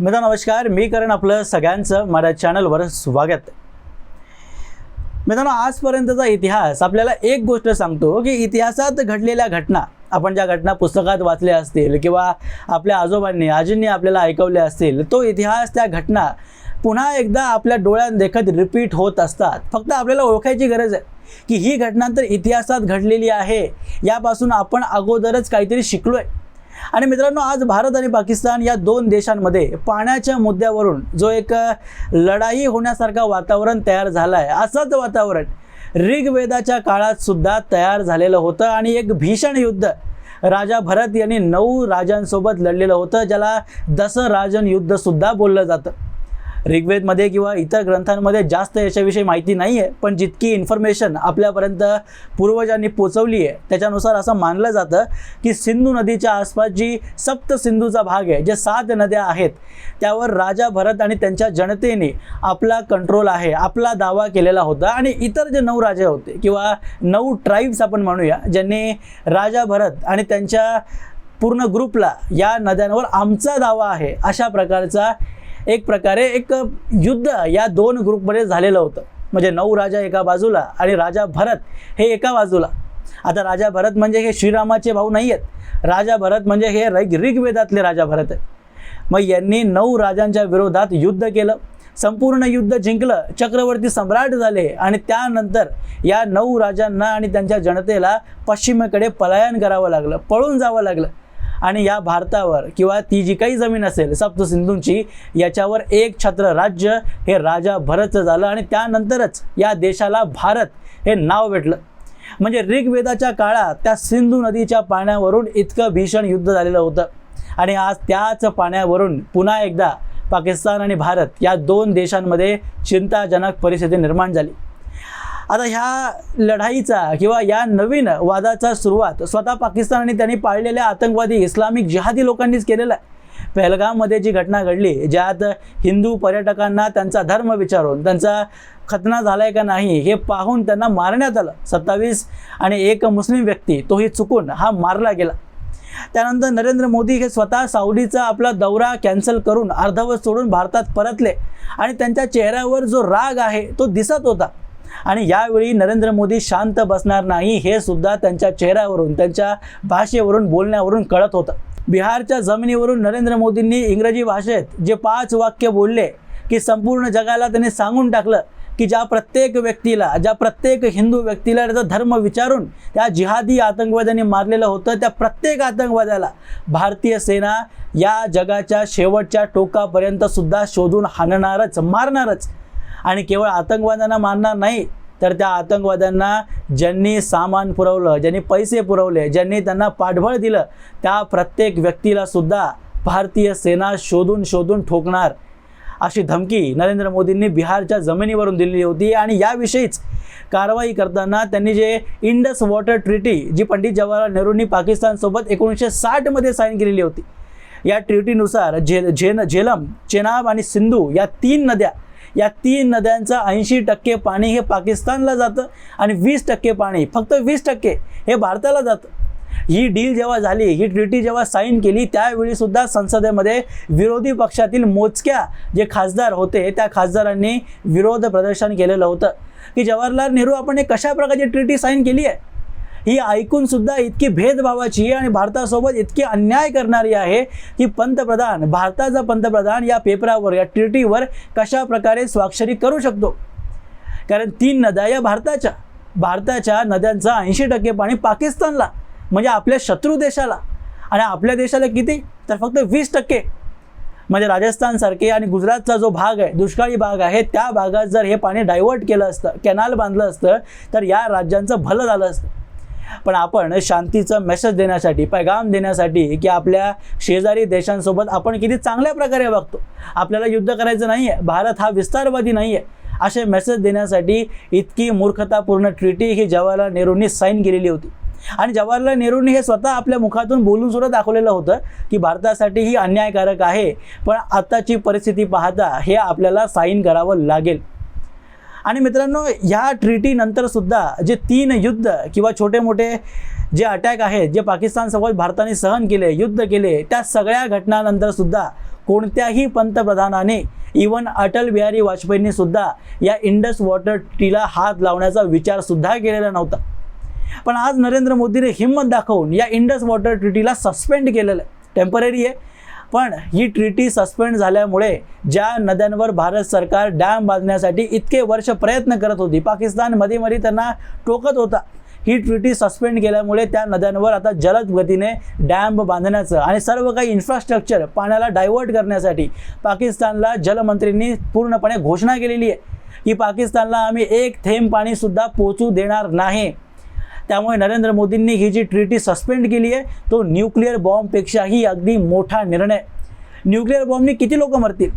मित्र नमस्कार. मी करण आपलं सगळ्यांचं माझ्या चॅनलवर स्वागत. मित्रांनो आजपर्यंतचा इतिहास आपल्याला एक गोष्ट सांगतो की इतिहासात घडलेल्या घटना आपण ज्या घटना पुस्तकात वाचल्या असतील किंवा आपल्या आजोबांनी आजींनी आपल्याला ऐकवल्या असतील तो इतिहास त्या घटना पुन्हा एकदा आपल्या डोळ्यांदेखत रिपीट होत असतात. फक्त आपल्याला ओळखायची गरज आहे की ही घटना तर इतिहासात घडलेली आहे यापासून आपण अगोदरच काहीतरी शिकलो आहे आणि मित्रांनो आज भारत आणि पाकिस्तान या दोन देशांमध्ये पाण्याच्या मुद्द्यावरून जो एक लढाई होण्यासारखा वातावरण तयार झालं आहे असंच वातावरण ऋग्वेदाच्या काळात सुद्धा तयार झालेलं होतं आणि एक भीषण युद्ध राजा भरत यांनी नऊ राजांसोबत लढलेलं होतं ज्याला दसराजन युद्ध सुद्धा बोललं जातं. ऋग्वेदमध्ये किंवा इतर ग्रंथांमध्ये जास्त याच्याविषयी माहिती नाही आहे पण जितकी इन्फॉर्मेशन आपल्यापर्यंत पूर्वजांनी पोचवली आहे त्याच्यानुसार असं मानलं जातं की सिंधू नदीच्या आसपास जी सप्त सिंधूचा भाग आहे जे सात नद्या आहेत त्यावर राजा भरत आणि त्यांच्या जनतेने आपला कंट्रोल आहे आपला दावा केलेला होता. आणि इतर जे नऊ राजे होते किंवा नऊ ट्राईब्स आपण म्हणूया ज्यांनी राजा भरत आणि त्यांच्या पूर्ण ग्रुपला या नद्यांवर आमचा दावा आहे अशा प्रकारचा एक प्रकारे एक युद्ध या दोन ग्रुपमध्ये झालेलं होतं. म्हणजे नऊ राजा एका बाजूला आणि राजा भरत हे एका बाजूला. आता राजा भरत म्हणजे हे श्रीरामाचे भाऊ नाही आहेत राजा भरत म्हणजे हे ऋग ऋग्वेदातले राजा भरत आहेत. मग यांनी नऊ राजांच्या विरोधात युद्ध केलं. संपूर्ण युद्ध जिंकलं. चक्रवर्ती सम्राट झाले आणि त्यानंतर या नऊ राजांना आणि त्यांच्या जनतेला पश्चिमेकडे पलायन करावं लागलं. पळून जावं लागलं. आणि या भारतावर किंवा ती जी काही जमीन असेल सप्तसिंधूंची याच्यावर एक छत्र राज्य हे राजा भरतचं झालं आणि त्यानंतरच या देशाला भारत हे नाव भेटलं. म्हणजे ऋग्वेदाच्या काळात त्या सिंधू नदीच्या पाण्यावरून इतकं भीषण युद्ध झालेलं होतं. आणि आज त्याच पाण्यावरून पुन्हा एकदा पाकिस्तान आणि भारत या दोन देशांमध्ये चिंताजनक परिस्थिती निर्माण झाली. आता ह्या लढाईचा किंवा या नवीन वादाचा सुरुवात स्वतः पाकिस्तान आणि त्यांनी पाळलेल्या आतंकवादी इस्लामिक जिहादी लोकांनीच केलेला आहे. पहलगाममध्ये जी घटना घडली ज्यात हिंदू पर्यटकांना त्यांचा धर्म विचारून त्यांचा खतना झालाय का नाही हे पाहून त्यांना मारण्यात आलं. सत्तावीस आणि एक मुस्लिम व्यक्ती तोही चुकून हा मारला गेला. त्यानंतर नरेंद्र मोदी हे स्वतः सावलीचा आपला दौरा कॅन्सल करून अर्धवट सोडून भारतात परतले आणि त्यांच्या चेहऱ्यावर जो राग आहे तो दिसत होता. आणि यावेळी नरेंद्र मोदी शांत बसणार नाही हे सुद्धा त्यांच्या चेहऱ्यावरून त्यांच्या भाषेवरून बोलण्यावरून कळत होतं. बिहारच्या जमिनीवरून नरेंद्र मोदींनी इंग्रजी भाषेत जे पाच वाक्य बोलले की संपूर्ण जगाला त्यांनी सांगून टाकलं की ज्या प्रत्येक व्यक्तीला ज्या प्रत्येक हिंदू व्यक्तीला त्याचा धर्म विचारून त्या जिहादी आतंकवाद्यांनी मारलेलं होतं त्या प्रत्येक आतंकवाद्याला भारतीय सेना या जगाच्या शेवटच्या टोकापर्यंत सुद्धा शोधून हाणणारच मारणारच. आणि केवळ आतंकवाद्यांना मारणार नाही तर त्या आतंकवाद्यांना ज्यांनी सामान पुरवलं ज्यांनी पैसे पुरवले ज्यांनी त्यांना पाठबळ दिलं त्या प्रत्येक व्यक्तीला सुद्धा भारतीय सेना शोधून शोधून ठोकणार. अशी धमकी नरेंद्र मोदींनी बिहारच्या जमिनीवरून दिलेली होती आणि याविषयीच कारवाई करताना त्यांनी जे इंडस वॉटर ट्रिटी जी पंडित जवाहरलाल नेहरूंनी पाकिस्तानसोबत एकोणीसशे साठमध्ये साईन केलेली होती या ट्रिटीनुसार झे झेन झेलम चेनाब आणि सिंधू या तीन नद्या या तीन नद्यांचं ऐंशी टक्के पाणी हे पाकिस्तानला जातं आणि वीस टक्के पाणी फक्त वीस टक्के हे भारताला जातं. ही डील जेव्हा झाली ही ट्रिटी जेव्हा साईन केली त्यावेळी सुद्धा संसदेमध्ये विरोधी पक्षातील मोजक्या जे खासदार होते त्या खासदारांनी विरोध प्रदर्शन केलेलं होतं. की जवाहरलाल नेहरू आपण हे कशा प्रकारची ट्रिटी साईन केली आहे? ही ऐकून सुद्धा इतकी भेदभावाची आणि भारतासोबत इतकी अन्याय करणारी आहे की पंतप्रधान भारताचा पंतप्रधान या पेपरावर या ट्रिटीवर कशा प्रकारे स्वाक्षरी करू शकतो? कारण तीन नद्या या भारताच्या. भारताच्या नद्यांचा ऐंशी टक्के पाणी पाकिस्तानला म्हणजे आपल्या शत्रू देशाला. आणि आपल्या देशाला किती? तर फक्त वीस टक्के. म्हणजे राजस्थानसारखे आणि गुजरातचा जो भाग आहे दुष्काळी भाग आहे त्या भागात जर हे पाणी डायव्हर्ट केलं असतं कॅनाल बांधलं असतं तर या राज्यांचं भलं झालं असतं. पण आपण शांतीचा मेसेज देण्यासाठी पैगाम देण्यासाठी की आपल्या शेजारी देशांसोबत आपण किती चांगल्या प्रकारे वागतो आपल्याला युद्ध करायचं नाही आहे भारत हा विस्तारवादी नाही आहे असे मेसेज देण्यासाठी इतकी मूर्खतापूर्ण ट्रिटी ही जवाहरलाल नेहरूंनी साईन केलेली होती. आणि जवाहरलाल नेहरूंनी हे स्वतः आपल्या मुखातून बोलून सुद्धा दाखवलेलं होतं की भारतासाठी ही अन्यायकारक आहे पण आत्ताची परिस्थिती पाहता हे आपल्याला साईन करावं लागेल. आणि मित्रांनो ह्या ट्रिटीनंतरसुद्धा जे तीन युद्ध किंवा छोटे मोठे जे अटॅक आहेत जे पाकिस्तानसोबत भारताने सहन केले युद्ध केले त्या सगळ्या घटनानंतर सुद्धा कोणत्याही पंतप्रधानाने इवन अटल बिहारी वाजपेयींनी सुद्धा या इंडस वॉटर ट्रीला हात लावण्याचा विचार सुद्धा केलेला नव्हता. पण आज नरेंद्र मोदीने हिंमत दाखवून या इंडस वॉटर ट्रीटीला सस्पेंड केलेलं आहे. टेंपररी आहे. पण ही ट्रीटी सस्पेंड झाल्यामुळे ज्या नद्यांवर भारत सरकार डॅम बांधण्यासाठी इतके वर्ष प्रयत्न करत होती पाकिस्तानमध्ये मध्ये त्यांना टोकत होता. ही ट्रीटी सस्पेंड केल्यामुळे त्या नद्यांवर आता जलद गतीने डॅम बांधण्याचं आणि सर्व काही इन्फ्रास्ट्रक्चर पाण्याला डायव्हर्ट करण्यासाठी पाकिस्तानला जलमंत्रींनी पूर्णपणे घोषणा केलेली आहे. की पाकिस्तानला आम्ही एक थेंब पाणीसुद्धा पोचू देणार नाही. त्यामुळे नरेंद्र मोदींनी ही जी ट्रीटी सस्पेंड केली आहे तो न्यूक्लिअर बॉम्बपेक्षाही अगदी मोठा निर्णय. न्यूक्लिअर बॉम्बनी किती लोक मरतील?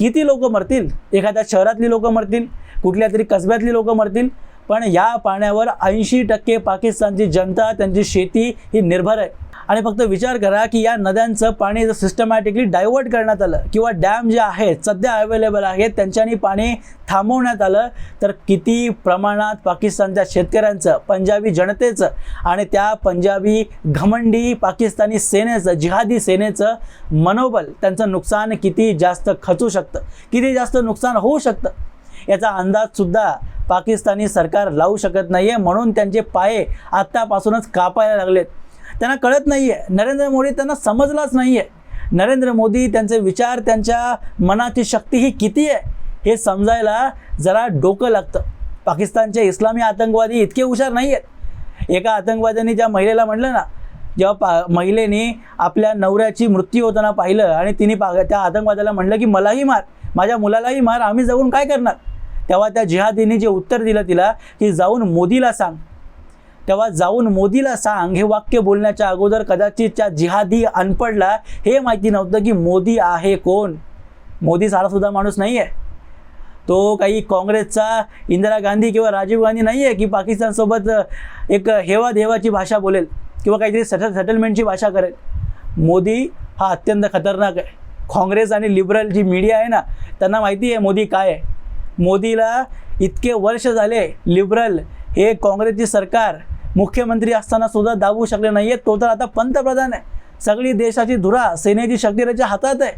किती लोक मरतील? एखाद्या शहरातली लोक मरतील? कुठल्या तरी कसब्यातली लोक मरतील? पण या पाण्यावर ऐंशी टक्के पाकिस्तानची जनता त्यांची शेती ही निर्भर आहे. आणि फक्त विचार करा की या नद्यांचं पाणी जर सिस्टमॅटिकली डायव्हर्ट करण्यात आलं किंवा डॅम जे आहेत सध्या अवेलेबल आहेत त्यांच्यानी पाणी थांबवण्यात आलं तर किती प्रमाणात पाकिस्तानच्या शेतकऱ्यांचं पंजाबी जनतेचं आणि त्या पंजाबी घमंडी पाकिस्तानी सेनेचं जिहादी सेनेचं मनोबल त्यांचं नुकसान किती जास्त खचू शकतं किती जास्त नुकसान होऊ शकतं याचा अंदाजसुद्धा पाकिस्तानी सरकार लावू शकत नाही आहे म्हणून त्यांचे पाये आत्तापासूनच कापायला लागलेत. त्यांना कळत नाही आहे नरेंद्र मोदी त्यांना समजलाच नाही आहे नरेंद्र मोदी त्यांचे विचार त्यांच्या मनाची शक्ती ही किती आहे हे समजायला जरा डोकं लागतं. पाकिस्तानचे इस्लामी आतंकवादी इतके हुशार नाही आहेत एका आतंकवाद्यांनी ज्या महिलेला म्हटलं ना जेव्हा पा महिलेने आपल्या नवऱ्याची मृत्यू होताना पाहिलं आणि तिने पा त्या आतंकवाद्याला म्हटलं की मलाही मार माझ्या मुलालाही मार आम्ही जाऊन काय करणार? तेव्हा त्या जिहादीने जे उत्तर दिलं तिला की जाऊन मोदीला सांग. तेव्हा जाऊन मोदीला सांग हे वाक्य बोलण्याच्या अगोदर कदाचित त्या जिहादी अनपडला हे माहिती नव्हतं की मोदी आहे कोण. मोदी सारासुद्धा माणूस नाही आहे तो काही काँग्रेसचा इंदिरा गांधी किंवा राजीव गांधी नाही आहे की पाकिस्तानसोबत एक हेवा देवाची भाषा बोलेल किंवा काहीतरी सेटल सेटलमेंटची भाषा करेल. मोदी हा अत्यंत खतरनाक आहे. काँग्रेस आणि लिबरल जी मीडिया आहे ना त्यांना माहिती आहे मोदी काय आहे. मोदीला इतके वर्ष झाले लिबरल हे काँग्रेसची सरकार मुख्यमंत्री असताना सुद्धा दाबू शकले नाही आहेत तो तर आता पंतप्रधान आहे. सगळी देशाची धुरा सेनेची शक्ती त्याच्या हातात आहे.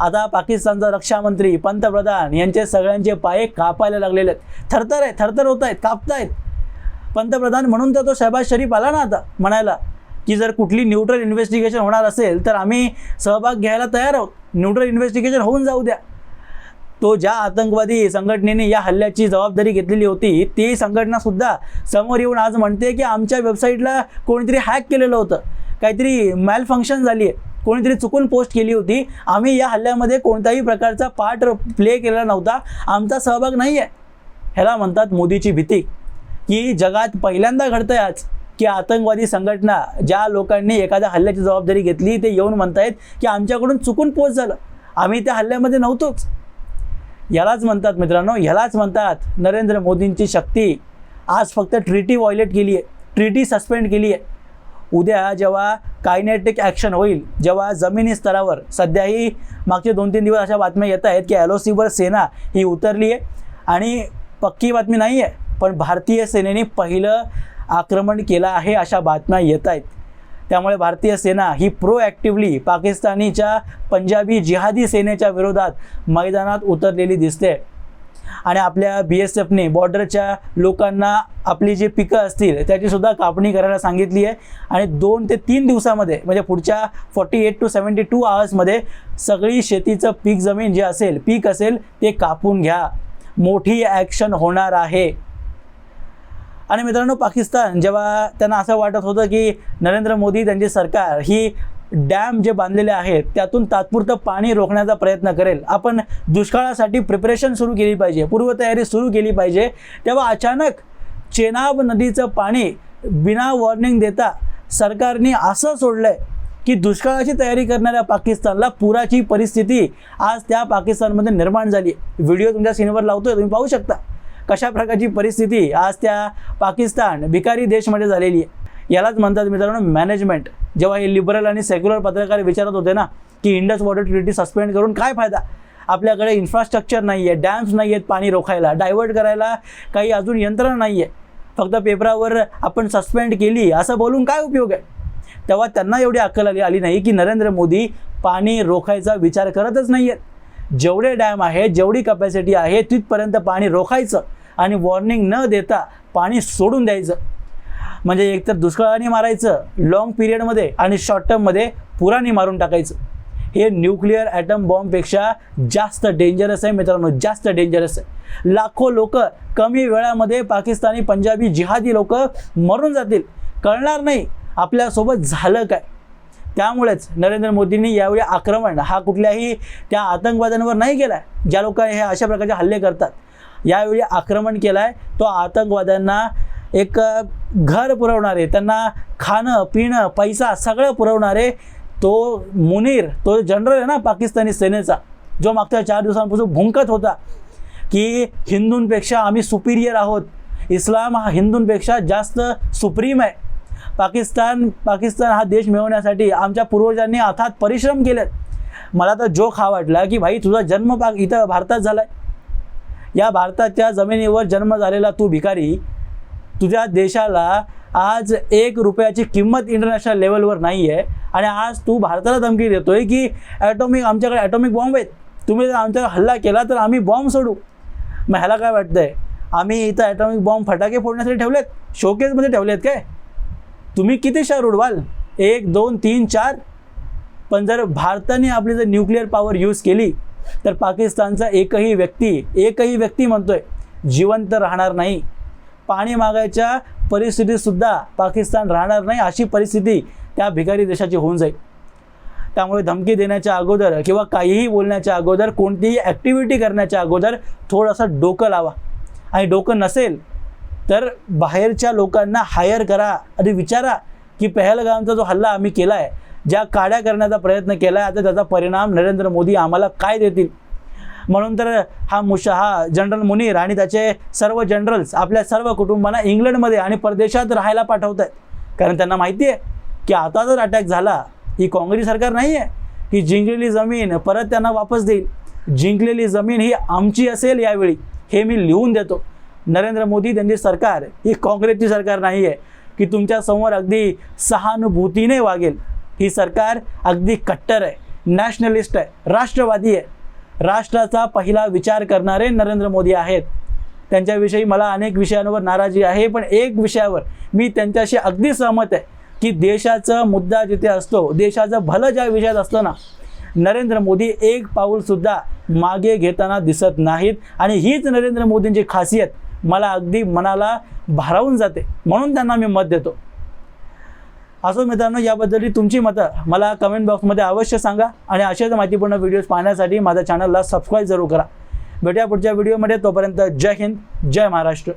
आता पाकिस्तानचा रक्षामंत्री पंतप्रधान यांचे सगळ्यांचे पाय कापायला लागलेले आहेत. थरथर आहे थरथर होत आहेत कापतायत. पंतप्रधान म्हणून तर तो शहबाज शरीफ आला ना आता म्हणायला की जर कुठली न्यूट्रल इन्व्हेस्टिगेशन होणार असेल तर आम्ही सहभाग घ्यायला तयार आहोत. न्यूट्रल इन्व्हेस्टिगेशन होऊन जाऊ द्या. तो ज्या आतंकवादी संघटनेने या हल्ल्याची जबाबदारी घेतलेली होती ती संघटनासुद्धा समोर येऊन आज म्हणते की आमच्या वेबसाईटला कोणीतरी हॅक केलेलं होतं. काहीतरी मॅल फंक्शन झाली आहे कोणीतरी चुकून पोस्ट केली होती. आम्ही या हल्ल्यामध्ये कोणताही प्रकारचा पार्ट प्ले केला नव्हता. आमचा सहभाग नाही आहे ह्याला म्हणतात मोदीची भीती. की जगात पहिल्यांदा घडतं आज की आतंकवादी संघटना ज्या लोकांनी एखाद्या हल्ल्याची जबाबदारी घेतली ते येऊन म्हणतायत की आमच्याकडून चुकून पोस्ट झालं. आम्ही त्या हल्ल्यामध्ये नव्हतोच. यालाच म्हणतात मित्रांनो ह्यालाच म्हणतात नरेंद्र मोदींची शक्ती. आज फक्त ट्रिटी व्हायलेट केली आहे ट्रिटी सस्पेंड केली आहे उद्या जेव्हा कायनेटिक ॲक्शन होईल जेव्हा जमिनी स्तरावर सध्याही मागचे दोन तीन दिवस अशा बातम्या येत आहेत की एल ओ सीवर सेना ही उतरली आहे आणि पक्की बातमी नाही आहे पण भारतीय सेनेने पहिलं आक्रमण केलं आहे अशा बातम्या येत आहेत. त्यामुळे भारतीय सेना ही प्रोॲक्टिव्हली पाकिस्तानीच्या पंजाबी जिहादी सेनेच्या विरोधात मैदानात उतरलेली दिसते. आणि आपल्या बी एस एफने बॉर्डरच्या लोकांना आपली जी पिकं असतील त्याचीसुद्धा कापणी करायला सांगितली आहे. आणि दोन ते तीन दिवसामध्ये म्हणजे पुढच्या forty eight to seventy two आवर्समध्ये सगळी शेतीचं पीक जमीन जे असेल पीक असेल ते कापून घ्या. मोठी ॲक्शन होणार आहे. आणि मित्रांनो पाकिस्तान जेव्हा त्यांना असं वाटत होतं की नरेंद्र मोदी त्यांची सरकार ही डॅम जे बांधलेले आहेत त्यातून तात्पुरतं पाणी रोखण्याचा प्रयत्न करेल. आपण दुष्काळासाठी प्रिपरेशन सुरू केली पाहिजे पूर्वतयारी सुरू केली पाहिजे. तेव्हा अचानक चेनाब नदीचं पाणी बिना वॉर्निंग देता सरकारने असं सोडलं आहे की दुष्काळाची तयारी करणाऱ्या पाकिस्तानला पुराची परिस्थिती आज त्या पाकिस्तानमध्ये निर्माण झाली. व्हिडिओ तुमच्या स्क्रीनवर लावतोय तुम्ही पाहू शकता. कशा प्रकारची परिस्थिती आज त्या पाकिस्तान भिकारी देशमध्ये झालेली आहे. यालाच म्हणतात मित्रांनो मॅनेजमेंट जेव्हा हे लिबरल आणि सेक्युलर पत्रकार विचारत होते ना की इंडस वॉटर ट्रिटी सस्पेंड करून काय फायदा? आपल्याकडे इन्फ्रास्ट्रक्चर नाही आहे डॅम्स नाही आहेत पाणी रोखायला डायव्हर्ट करायला काही अजून यंत्रणा नाही आहे फक्त पेपरावर आपण सस्पेंड केली असं बोलून काय उपयोग आहे? तेव्हा त्यांना एवढी अक्कल आली आली नाही की नरेंद्र मोदी पाणी रोखायचा विचार करतच नाही आहेत जेवढे डॅम आहे जेवढी कपॅसिटी आहे तिथपर्यंत पाणी रोखायचं आणि वॉर्निंग न देता पाणी सोडून द्यायचं. म्हणजे एकतर दुष्काळाने मारायचं लाँग पिरियडमध्ये आणि शॉर्ट टर्ममध्ये पुराने मारून टाकायचं. हे न्यूक्लिअर ॲटम बॉम्बपेक्षा जास्त डेंजरस आहे मित्रांनो जास्त डेंजरस आहे. लाखो लोक कमी वेळामध्ये पाकिस्तानी पंजाबी जिहादी लोक मरून जातील. कळणार नाही आपल्यासोबत झालं काय. त्यामुळेच नरेंद्र मोदींनी यावेळी आक्रमण हा कुठल्याही त्या आतंकवाद्यांवर नाही केला आहे ज्या लोक हे अशा प्रकारचे हल्ले करतात. यावेळी आक्रमण केलं आहे तो आतंकवाद्यांना एक घर पुरवणारे त्यांना खाणं पिणं पैसा सगळं पुरवणारे तो मुनीर तो जनरल आहे ना पाकिस्तानी सेनेचा जो मागच्या चार दिवसांपासून भुंकत होता की हिंदूंपेक्षा आम्ही सुपिरियर आहोत. इस्लाम हा हिंदूंपेक्षा जास्त सुप्रीम आहे. पाकिस्तान पाकिस्तान हा देश मिळवण्यासाठी आमच्या पूर्वजांनी अथात परिश्रम केलेत. मला तर जोक हा वाटला की भाई तुझा जन्म पाक इथं भारतात झाला आहे या भारताच्या जमिनीवर जन्म झालेला तू भिकारी तुझ्या देशाला आज एक रुपयाची किंमत इंटरनॅशनल लेवलवर नाही आहे आणि आज तू भारताला धमकी देतोय की ॲटॉमिक आमच्याकडे ॲटॉमिक बॉम्ब आहेत. तुम्ही जर आमच्यावर हल्ला केला तर आम्ही बॉम्ब सोडू. मग ह्याला काय वाटतंय? आम्ही इथं ॲटॉमिक बॉम्ब फटाके फोडण्यासाठी ठेवलेत? शोकेसमध्ये ठेवलेत काय? तुम्ही किती शहर उडवाल? एक दोन तीन चार? पण जर भारताने आपली जर न्यूक्लिअर पॉवर यूज केली तर पाकिस्तानचा एकही व्यक्ती एकही व्यक्ती म्हणतोय जिवंत राहणार नाही. पाणी मागायच्या परिस्थितीतसुद्धा पाकिस्तान राहणार नाही अशी परिस्थिती त्या भिकारी देशाची होऊन जाईल. त्यामुळे धमकी देण्याच्या अगोदर किंवा काहीही बोलण्याच्या अगोदर कोणतीही ॲक्टिव्हिटी करण्याच्या अगोदर थोडंसं डोकं लावा. आणि डोकं नसेल तर बाहेरच्या लोकांना हायर करा आणि विचारा की पहलगामचा जो हल्ला आम्ही केला आहे ज्या काड्या करण्याचा प्रयत्न केला आहे आता त्याचा परिणाम नरेंद्र मोदी आम्हाला काय देतील? म्हणून तर हा मुशा हा जनरल मुनीर आणि त्याचे सर्व जनरल्स आपल्या सर्व कुटुंबांना इंग्लंडमध्ये आणि परदेशात राहायला पाठवत आहेत कारण त्यांना माहिती आहे की आता जर अटॅक झाला ही काँग्रेस सरकार नाही आहे की जिंकलेली जमीन परत त्यांना वापस देईल. जिंकलेली जमीन ही आमची असेल यावेळी हे मी लिहून देतो. नरेंद्र मोदी त्यांची सरकार ही काँग्रेसची सरकार नाही आहे की तुमच्यासमोर अगदी सहानुभूतीने वागेल. ही सरकार अगदी कट्टर आहे नॅशनलिस्ट आहे राष्ट्रवादी आहे. राष्ट्राचा पहिला विचार करणारे नरेंद्र मोदी आहेत. त्यांच्याविषयी मला अनेक विषयांवर नाराजी आहे पण एक विषयावर मी त्यांच्याशी अगदी सहमत आहे की देशाचा मुद्दा जिथे असतो देशाचं भलं ज्या विषयात असतं ना नरेंद्र मोदी एक पाऊलसुद्धा मागे घेताना दिसत नाहीत. आणि हीच नरेंद्र मोदींची खासियत मला अगदी मनाला भारावून जाते. म्हणून त्यांना मी मत देतो. असो मित्रांनो याबद्दलची तुमची मतं मला कमेंट बॉक्समध्ये अवश्य सांगा आणि अशाच माहितीपूर्ण व्हिडिओज पाहण्यासाठी माझ्या चॅनलला सबस्क्राईब जरूर करा. भेटूया पुढच्या व्हिडिओमध्ये तोपर्यंत जय हिंद जय महाराष्ट्र.